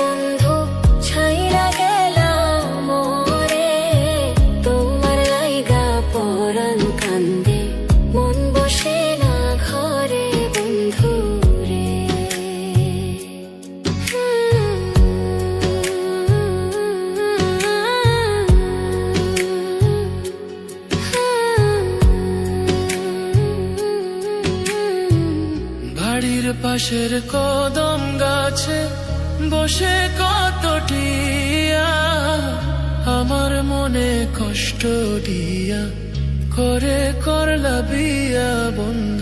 বন্ধু ছাইরা তোমার কান্দে মন বসে না ঘরে বন্ধু রে। পাশের কদম গাছে বসে কত টিয়া আমার মনে কষ্ট দিয়া করে করলা বিয়া বন্ধু